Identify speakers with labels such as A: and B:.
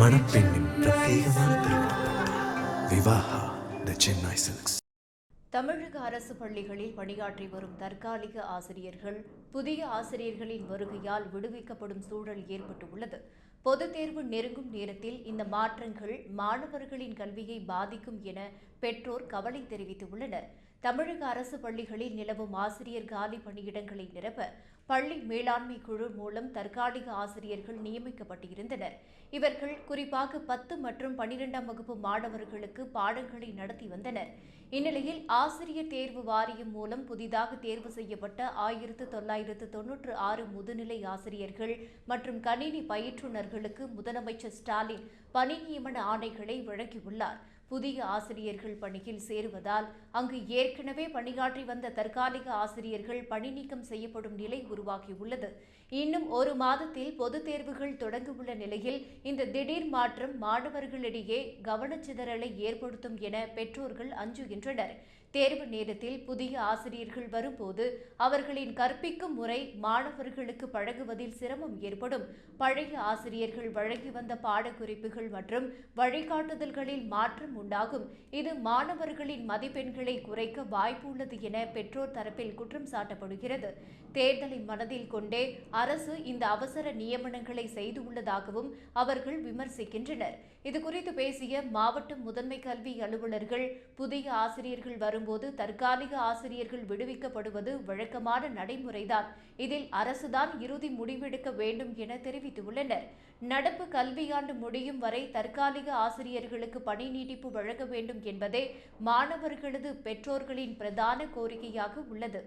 A: மணப்பெண்ணின் பிரத்யேகமான விவாஹா த சென்னை சில்க்ஸ்.
B: தமிழக அரசு பள்ளிகளில் பணியாற்றி வரும் தற்காலிக ஆசிரியர்கள் புதிய ஆசிரியர்களின் வருகையால் விடுவிக்கப்படும் சூழல் ஏற்பட்டுள்ளது. பொதுத் தேர்வு நெருங்கும் நேரத்தில் இந்த மாற்றங்கள் மாணவர்களின் கல்வியை பாதிக்கும் என பெற்றோர் கவலை தெரிவித்துள்ளனர். தமிழக அரசு பள்ளிகளில் நிலவும் ஆசிரியர் காலி பணியிடங்களை நிரப்ப பள்ளி மேலாண்மை குழு மூலம் தற்காலிக ஆசிரியர்கள் நியமிக்கப்பட்டிருந்தனர். இவர்கள் குறிப்பாக பத்து மற்றும் பனிரெண்டாம் வகுப்பு மாணவர்களுக்கு பாடங்களை நடத்தி வந்தனர். இந்நிலையில் ஆசிரியர் தேர்வு வாரியம் மூலம் புதிதாக தேர்வு செய்யப்பட்ட ஆயிரத்து தொள்ளாயிரத்து தொன்னூற்று ஆறு முதுநிலை ஆசிரியர்கள் மற்றும் கணினி பயிற்றுநர்களுக்கு முதலமைச்சர் ஸ்டாலின் பணி நியமன ஆணைகளை வழங்கியுள்ளார். புதிய ஆசிரியர்கள் பணியில் சேருவதால் அங்கு ஏற்கனவே பணியாற்றி வந்த தற்காலிக ஆசிரியர்கள் பணி நீக்கம் செய்யப்படும் நிலை உருவாகியுள்ளது. இன்னும் ஒரு மாதத்தில் பொதுத் தேர்வுகள் தொடங்கவுள்ள நிலையில் இந்த திடீர் மாற்றம் மாணவர்களிடையே கவனச்சிதறலை ஏற்படுத்தும் என பெற்றோர்கள் அஞ்சுகின்றனர். தேர்வு நேரத்தில் புதிய ஆசிரியர்கள் வரும்போது அவர்களின் கற்பிக்கும் முறை மாணவர்களுக்கு பழகுவதில் சிரமம் ஏற்படும். பழைய ஆசிரியர்கள் வழங்கி வந்த பாடக்குறிப்புகள் மற்றும் வழிகாட்டுதல்களில் மாற்றம் உண்டாகும். இது மாணவர்களின் மதிப்பெண்களை குறைக்க வாய்ப்பு உள்ளது என பெற்றோர் தரப்பில் குற்றம் சாட்டப்படுகிறது. தேர்தலை மனதில் கொண்டே அரசு இந்த அவசர நியமனங்களை செய்துள்ளதாகவும் அவர்கள் விமர்சிக்கின்றனர். இதுகுறித்து பேசிய மாவட்ட முதன்மை கல்வி அலுவலர்கள் புதிய ஆசிரியர்கள் வரும்போது தற்காலிக ஆசிரியர்கள் விடுவிக்கப்படுவது வழக்கமான நடைமுறைதான். இதில் அரசுதான் இறுதி முடிவெடுக்க வேண்டும் என தெரிவித்துள்ளனர். நடப்பு கல்வியாண்டு முடியும் வரை தற்காலிக ஆசிரியர்களுக்கு பணி நீட்டிப்பு மதிப்பு வழங்க வேண்டும் என்பதே மாணவர்களது பெற்றோர்களின் பிரதான கோரிக்கையாக உள்ளது.